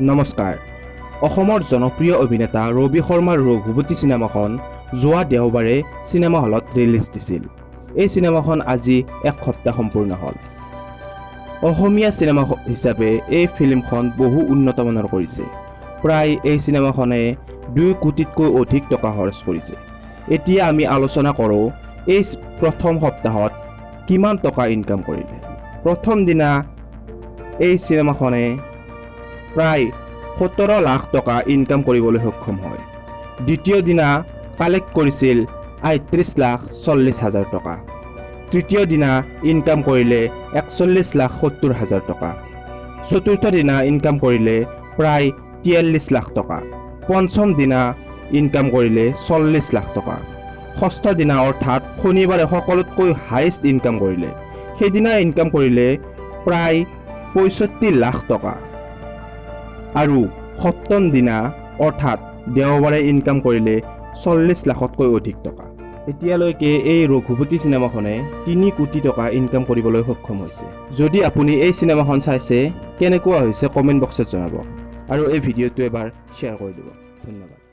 নমস্কাৰ। অসমৰ জনপ্ৰিয় অভিনেতা ৰবি শৰ্মাৰ ৰঘুপতি চিনেমাখন যোৱা দেওবাৰে চিনেমা হলত ৰিলিজ দিছিল। এই চিনেমাখন আজি এক সপ্তাহ সম্পূৰ্ণ হ'ল। অসমীয়া চিনেমা হিচাপে এই ফিল্মখন বহু উন্নত মানৰ কৰিছে। প্ৰায় এই চিনেমাখনে দুই কোটিতকৈ অধিক টকা খৰচ কৰিছে। এতিয়া আমি আলোচনা কৰোঁ এই প্ৰথম সপ্তাহত কিমান টকা ইনকাম কৰিলে? প্ৰথম দিনা এই চিনেমাখনে প্ৰায় সোতৰ লাখ টকা ইনকাম কৰিবলৈ সক্ষম হয়। দ্বিতীয় দিনা কালেক্ট কৰিছিল আঠত্ৰিছ লাখ চল্লিছ হাজাৰ টকা। তৃতীয় দিনা ইনকাম কৰিলে একচল্লিছ লাখ সত্তৰ হাজাৰ টকা। চতুৰ্থ দিনা ইনকাম কৰিলে প্ৰায় তিয়াল্লিছ লাখ টকা। পঞ্চম দিনা ইনকাম কৰিলে চল্লিছ লাখ টকা। ষষ্ঠ দিনা অৰ্থাৎ শনিবাৰে সকলোতকৈ হায়েষ্ট ইনকাম কৰিলে। সেইদিনা ইনকাম কৰিলে প্ৰায় পঁয়ষষ্ঠি লাখ টকা। আৰু সপ্তম দিনা অৰ্থাৎ দেওবাৰে ইনকাম কৰিলে চল্লিছ লাখতকৈ অধিক টকা। এতিয়ালৈকে এই ৰঘুপতি চিনেমাখনে তিনি কোটি টকা ইনকাম কৰিবলৈ সক্ষম হৈছে। যদি আপুনি এই চিনেমাখন চাইছে কেনেকুৱা হৈছে কমেণ্ট বক্সত জনাব। আৰু এই ভিডিঅ'টো এবাৰ শ্বেয়াৰ কৰি দিব। ধন্যবাদ।